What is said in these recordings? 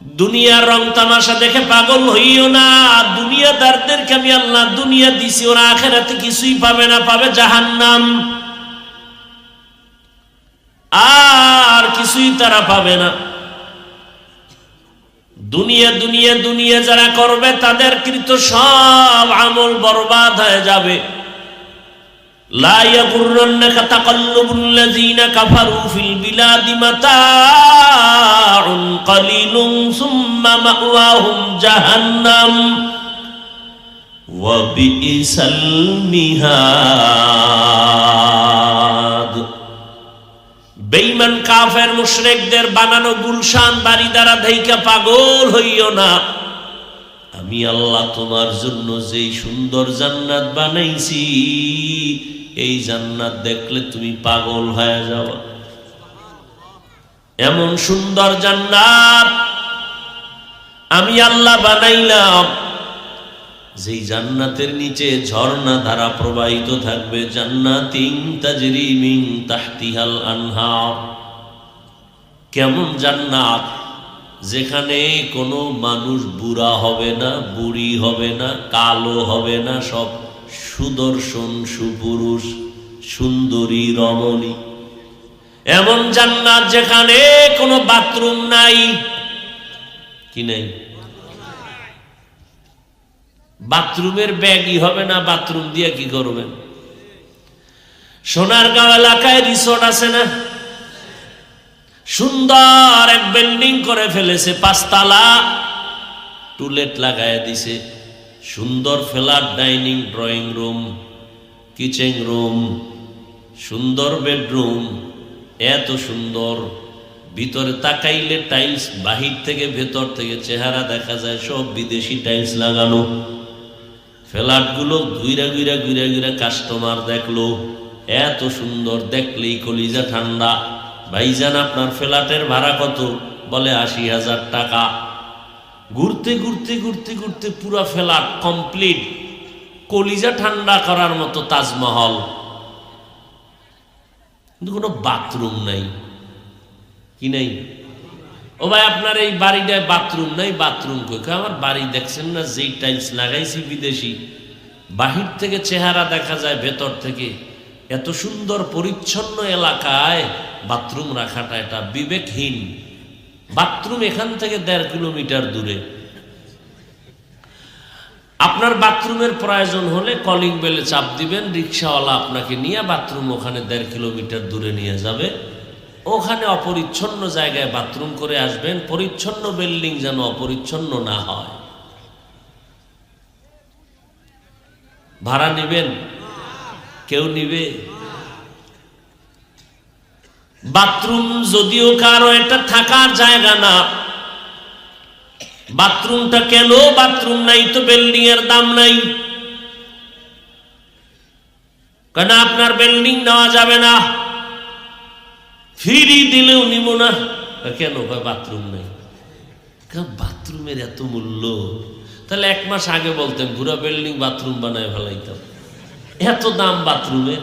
দুনিয়ার রং তামাশা দেখে পাগল হইও না। দুনিয়া দুনিয়াদারদেরকে আমি আল্লাহ দুনিয়া দিছি, ওরা আখেরাতে কিছুই পাবে না, পাবে জাহান নাম আর কিছুই তারা পাবে না। দুনিয়া দুনিয়া দুনিয়া যারা করবে, তাদের কৃত সব আমল বরবাদ হয়ে যাবে। লা ইয়াগুররান্নাকা তাকাল্লুবুল লাযিনা কাফারু ফিল البلاد متاع قليل ثم مأواهم جهنم وبئس المهاد বেইমান কাফের মুশরিকদের বানানো গুলশান বাড়ি দ্বারা ধৈকা পাগল হইও না আমি আল্লাহ তোমার জন্য যেই সুন্দর জান্নাত বানাইছি এই জান্নাত দেখলে তুমি পাগল হয়ে যাও এমন সুন্দর জান্নাত আমি আল্লাহ বানাইলাম। যেই জান্নাতের নিচে ঝর্ণা ধারা প্রবাহিত থাকবে, জান্নাতিং তাজরি মিন তাহতিহাল আনহার। কেমন জান্নাত? যেখানে কোনো মানুষ বুড়া হবে না, বুড়ি হবে না, কালো হবে না, সব সুদর্শন, সুপুরুষ, সুন্দরী, রমণী। এমন জান্নাত যেখানে কোনো বাথরুম নাই। কি নাই? বাথরুমের ব্যাগই হবে না, বাথরুম দিয়ে কি করবেন? সোনার সোনারগাঁও এলাকায় রিসোর্ট আছে না? সুন্দর এক বিল্ডিং করে ফেলেছে, পাঁচতলা। টুলেট লাগায় দিছে। সুন্দর flat dining drawing room kitchen room সুন্দর বেডরুম এত সুন্দর। ভিতরে তাকাইলে টাইলস বাহির থেকে ভেতর থেকে চেহারা দেখা যায়, সব বিদেশি টাইলস লাগানো। ফ্ল্যাটগুলো ঘুইরা ঘুইরা ঘুইরা ঘুইরা কাস্টমার দেখল। এত সুন্দর, দেখলেই কলিজা ঠান্ডা। ভাইজান, আপনার ফ্ল্যাটের ভাড়া কত? বলে আশি হাজার টাকা। ঘুরতে ঘুরতে ঘুরতে ঘুরতে পুরো ফ্ল্যাট কমপ্লিট কলিজা ঠান্ডা করার মতো তাজমহল। কিন্তু কোনো বাথরুম নাই। কি নাই? ও ভাই, আপনার এই বাড়িটায় বাথরুম নাই, বাথরুম কই? আমার বাড়ি দেখছেন না, যেই টাইলস লাগাইছি বিদেশি, বাহির থেকে চেহারা দেখা যায়, ভেতর থেকে। এত সুন্দর পরিচ্ছন্ন এলাকায় বাথরুম রাখাটা এটা বিবেকহীন। বাথরুম এখান থেকে দেড় কিলোমিটার দূরে। আপনার বাথরুমের প্রয়োজন হলে কলিং বেলে চাপ দিবেন, রিক্সাওয়ালা আপনাকে নিয়ে বাথরুম ওখানে দেড় কিলোমিটার দূরে নিয়ে যাবে। ওখানে অপরিচ্ছন্ন জায়গায় বাথরুম করে আসবেন, পরিচ্ছন্ন বিল্ডিং যেন অপরিচ্ছন্ন না হয়। ভাড়া নেবেন? কেউ নিবে? বাথরুম যদিও কারও এটা থাকার জায়গা না বাথরুমটা কেন? বাথরুম নাই তো বিল্ডিং এর দাম নাই। কেন আপনার বিল্ডিং নেওয়া যাবে না? ফ্রি দিলেও নিব না। কেন বাথরুম নাই? বাথরুমের এত মূল্য? তাহলে এক মাস আগে বলতেন পুরো বিল্ডিং বাথরুম বানায় ফেলাইতাম। এত দাম বাথরুমের?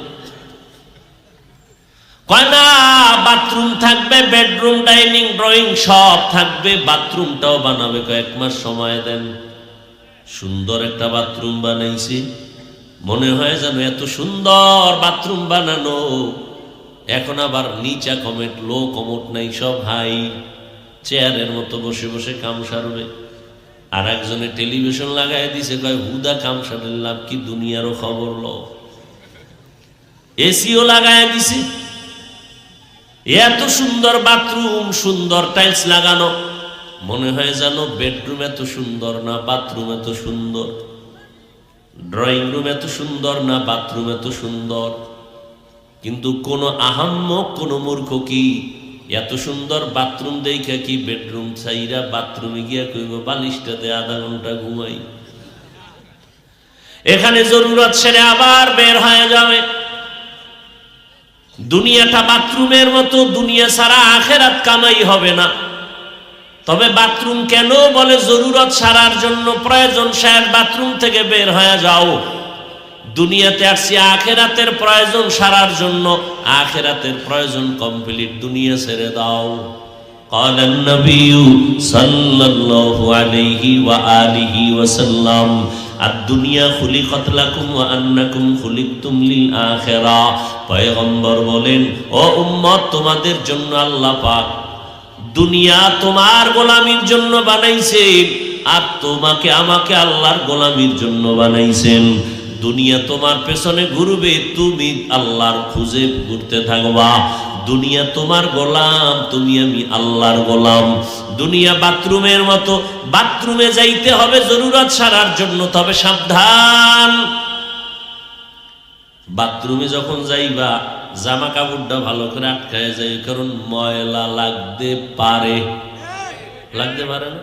কয় না, বাথরুম থাকবে, বেডরুম, ডাইনিং, ড্রয়িং, সব থাকবে, বাথরুমটাও বানাবে, কয়েক মাস সময় দেন। সুন্দর একটা বাথরুম বানাইছি। মনে হয় যেন এত সুন্দর বাথরুম বানানো। এখন আবার নিচা কমেট, লো কমট নাই, সব হাই। চেয়ারের মতো বসে বসে কাম সারবে। আর একজনে টেলিভিশন লাগাই দিছে, কয়, হুদা কাম সারের লাভ কি? দুনিয়ারও খবর লো এসিও লাগাই দিছে। এত সুন্দর বাথরুম, সুন্দর টাইলস লাগানো। মনে হয় যেন বেডরুম এত সুন্দর না বাথরুম এত সুন্দর। ড্রয়িং রুম এত সুন্দর না বাথরুম এত সুন্দর। কিন্তু কোন আহাম্মক কোন মূর্খ কি এত সুন্দর বাথরুম দেখে কি বেডরুম চাইরা বাথরুমে গিয়া কইব, বালিশটাতে আধা ঘণ্টা ঘুমাই। এখানে জরুরত সেরে আবার বের হয়ে যাবে। দুনিয়াটা বাথরুমের মতো দুনিয়া ছাড়া আখেরাত কামাই হবে না তবে বাথরুম কেন বলে জরুরত সারার জন্য প্রয়োজন স্যার বাথরুম থেকে বের হয়ে যাও দুনিয়াতে আসছি আখেরাতের প্রয়োজন সারার জন্য আখেরাতের প্রয়োজন কমপ্লিট দুনিয়া ছেড়ে দাও قال النبي صلى الله عليه وآله وسلم আর দুনিয়া খুলি কতলাকুম আন্নাকুম খুলিক তুমলিল আখেরা। পয়গম্বর বলেন, ও উম্মত, তোমাদের জন্য আল্লাহ পাক দুনিয়া তোমার গোলামির জন্য বানাইছে আর তোমাকে আমাকে আল্লাহর গোলামির জন্য বানাইছেন। দুনিয়া তোমার পেছনে ঘুরবে, তুমি আল্লাহর খুঁজে ঘুরতে থাকবা। দুনিয়া তোমার গোলাম, তুমি আমি আল্লাহর গোলাম। দুনিয়া বাথরুমের মতো, বাথরুমে যাইতে হবে, জরুরত সারার জন্য তবে সাবধান। বাথরুমে যখন যাইবা জামা কাপড়টা ভালো করে আটকায় যায়, কারণ ময়লা লাগতে পারে। লাগতে পারে না?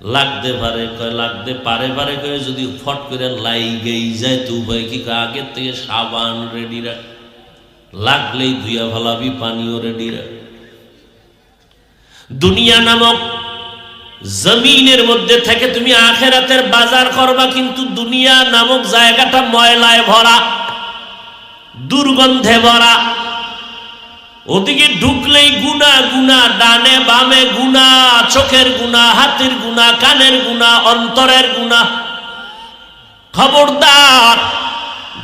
লাগতে পারে, কয় লাগতে পারে পারে, কয়ে যদি ফট করে লাইগেই যায় তো উভয় কি আগের থেকে সাবান রেডি রাখ। লাগলেই ধুইয়া ভালাবি পানিও রেডি রাখ। দুনিয়া নামক জমিনের মধ্যে থেকে তুমি আখেরাতের বাজার করবা, কিন্তু দুনিয়া নামক জায়গাটা ময়লায় ভরা, দুর্গন্ধে ভরা। ওদিকে ঢুকলেই গুনা গুনা ডানে, বামে গুনা চোখের গুনা হাতের গুনা কানের গুনা অন্তরের গুনা খবরদার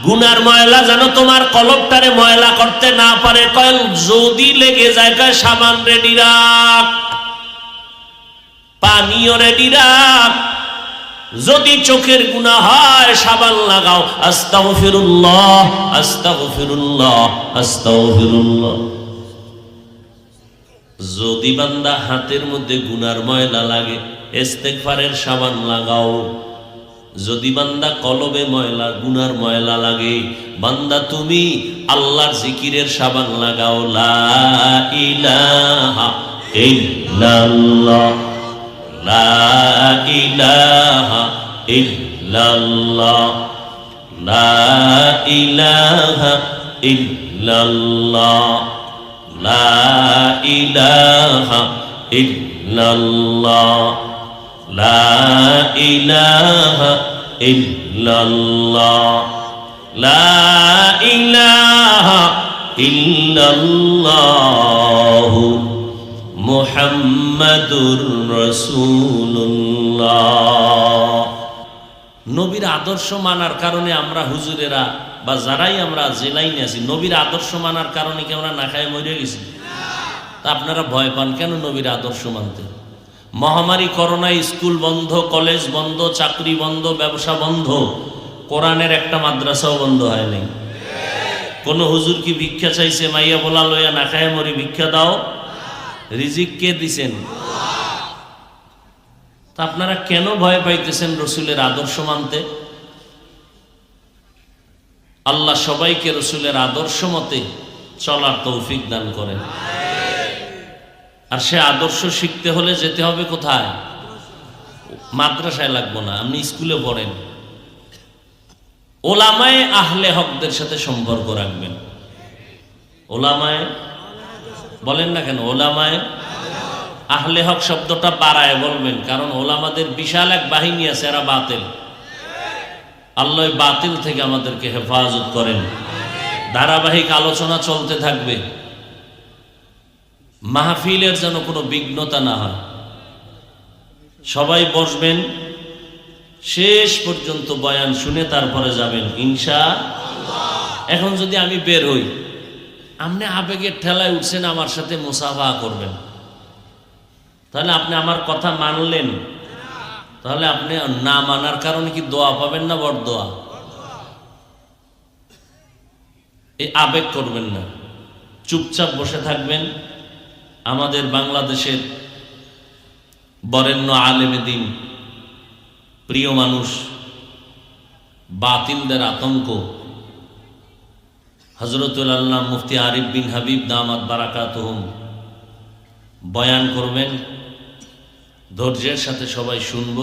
গুনার ময়লা যেন তোমার কলপটারে ময়লা করতে না পারে, কয়েল যদি লেগে যায়, কয় সাবান রেডি রাখ। পানীয় রেডি রাখ। যদি চোখের গুণা হয়, সাবান লাগাও। আস্তাও ফিরুল্লাহ আস্তাও ফিরুল্লাহ আস্তাও ফিরুল্লাহ যদি বান্দা হাতের মধ্যে গুনার ময়লা লাগে, ইস্তেগফারের সাবান লাগাও। যদি বান্দা কলবে ময়লা, গুনার ময়লা লাগে, বান্দা তুমি আল্লাহর জিকিরের সাবান লাগাও। লা ইলাহা ইল্লাল্লাহ। লা ইলাহা লা ইলাহা ইল্লাল্লাহ। লা ইলাহা ইল্লাল্লাহ। লা ইলাহা ইল্লাল্লাহ। মুহাম্মাদুর রাসূলুল্লাহ। নবীর আদর্শ মানার কারণে আমরা হুজুরেরা বা যারাই আমরা জেলাইনে আছি, নবীর আদর্শ মানার কারণে কি আমরা না খায় মরে গেছি? তা আপনারা ভয় পান কেন নবীর আদর্শ মানতে? মহামারী করোনা স্কুল বন্ধ কলেজ বন্ধ, চাকরি বন্ধ, ব্যবসা বন্ধ, কোরআনের একটা মাদ্রাসাও বন্ধ হয় নাই। কোনো হুজুর কি ভিক্ষা চাইছে, মাইয়া বলা লইয়া না খায় মরি ভিক্ষা দাও? রিজিক কে দিছেন? তা আপনারা কেন ভয় পাইতেছেন রসুলের আদর্শ মানতে? আল্লাহ সবাইকে রসুলের আদর্শ মতে চলার তৌফিক দান করেন। আর সে আদর্শ শিখতে হলে যেতে হবে কোথায়? মাদ্রাসায় লাগবো না, আপনি স্কুলে পড়েন। ওলামায় আহলে হকদের সাথে সম্পর্ক রাখবেন। ওলামায়, বলেন না কেন, ওলামায় আহলে হক শব্দটা বাড়ায় বলবেন, কারণ ওলামাদের বিশাল এক বাহিনী আছে, এরা বাতিল। আল্লাহ বাতিল থেকে আমাদেরকে হেফাজত করেন। ধারাবাহিক আলোচনা চলতে থাকবে। মাহফিলের যেন কোনো বিঘ্নতা না হয়। সবাই বসবেন, শেষ পর্যন্ত বয়ান শুনে তারপরে যাবেন, ইনশা এখন যদি আমি বের হই, আপনি আবেগের ঠেলায় উঠছেন, আমার সাথে মুসাফা করবেন। তাহলে আপনি আমার কথা মানলেন তাহলে আপনি না মানার কারণে কি দোয়া পাবেন না বড় দোয়া? এই আবেগ করবেন না। চুপচাপ বসে থাকবেন। আমাদের বাংলাদেশের বরেণ্য আলেমে দিন প্রিয় মানুষ, বাতিলদের আতঙ্ক। হজরতুল আল্লাহ মুফতি আরিফ বিন হাবিব দামাত বারাকাত বয়ান করবেন ধৈর্যের সাথে সবাই শুনব।